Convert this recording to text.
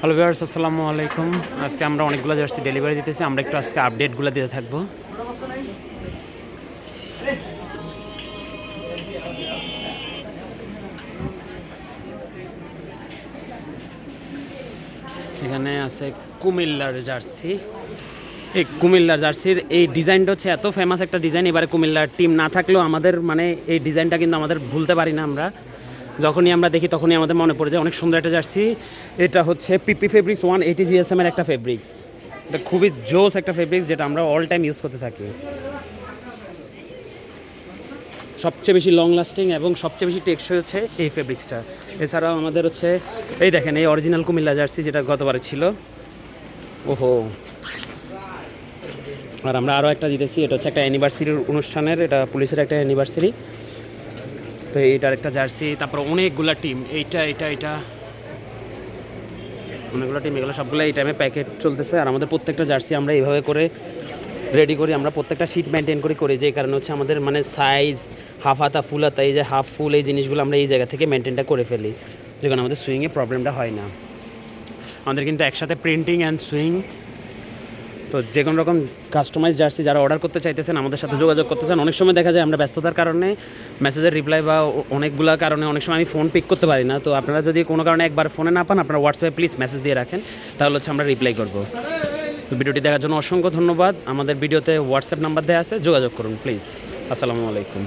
Hello viewers, আসসালামু আলাইকুম। আজকে আমরা অনেকগুলো জার্সি ডেলিভারি দিতেছি, আমরা একটু আজকে আপডেটগুলো দিতে থাকব। এখানে আছে কুমিল্লার জার্সি। এই কুমিল্লার জার্সির এই ডিজাইনটা হচ্ছে এত ফেমাস একটা ডিজাইন, এবারে কুমিল্লার টিম না থাকলেও আমাদের মানে এই ডিজাইনটা কিন্তু আমাদের ভুলতে পারি না আমরা। যখনই আমরা দেখি, তখনই আমাদের মনে পড়ে যায়, অনেক সুন্দর একটা জার্সি। এটা হচ্ছে PP fabrics one eighty GSM এর একটা ফেব্রিক্স এটা খুবই জোস একটা ফেব্রিক্স যেটা আমরা অল টাইম ইউজ করতে থাকি। সবচেয়ে বেশি লং লাস্টিং এবং সবচেয়ে বেশি টেকসই হচ্ছে এই ফেব্রিক্সটা এছাড়াও আমাদের হচ্ছে, এই দেখেন, এই অরিজিনাল কুমিল্লা জার্সি যেটা গতবারে ছিল। ওহো। আর আমরা আরও একটা দিতেছি, এটা হচ্ছে একটা অ্যানিভার্সারির অনুষ্ঠানের, এটা পুলিশের একটা অ্যানিভার্সারি তো এইটার একটা জার্সি, তারপর অনেকগুলো টিম এইটা এটা এটা অনেকগুলো টিম এগুলো সবগুলো এই টাইমে প্যাকেট চলতেছে। আর আমাদের প্রত্যেকটা জার্সি আমরা এইভাবে করে রেডি করি, আমরা প্রত্যেকটা শিট মেনটেন করি করি। যে কারণে হচ্ছে আমাদের মানে সাইজ হাফ হাতা ফুল হাতা, এই যে হাফ ফুল এই জিনিসগুলো আমরা এই জায়গা থেকে মেনটেনটা করে ফেলি। যে কারণে আমাদের সুইংয়ে প্রবলেমটা হয় না। আমাদের কিন্তু একসাথে প্রিন্টিং অ্যান্ড সুইং তো যে কোনো রকম কাস্টমাইজ জার্সি যারা অর্ডার করতে চাইতেছেন, আমাদের সাথে যোগাযোগ করতে চান অনেক সময় দেখা যায় আমরা ব্যস্ততার কারণে মেসেজের রিপ্লাই বা অনেকগুলা কারণে অনেক সময় আমি ফোন পিক করতে পারি না। তো আপনারা যদি কোনো কারণে একবার ফোনে না পান, আপনারা হোয়াটসঅ্যাপে প্লিজ মেসেজ দিয়ে রাখেন। তাহলে হচ্ছে আমরা রিপ্লাই করব। ভিডিওটি দেখার জন্য অসংখ্য ধন্যবাদ। আমাদের ভিডিওতে হোয়াটসঅ্যাপ নাম্বার দেওয়া আছে, যোগাযোগ করুন প্লিজ আসসালামু আলাইকুম।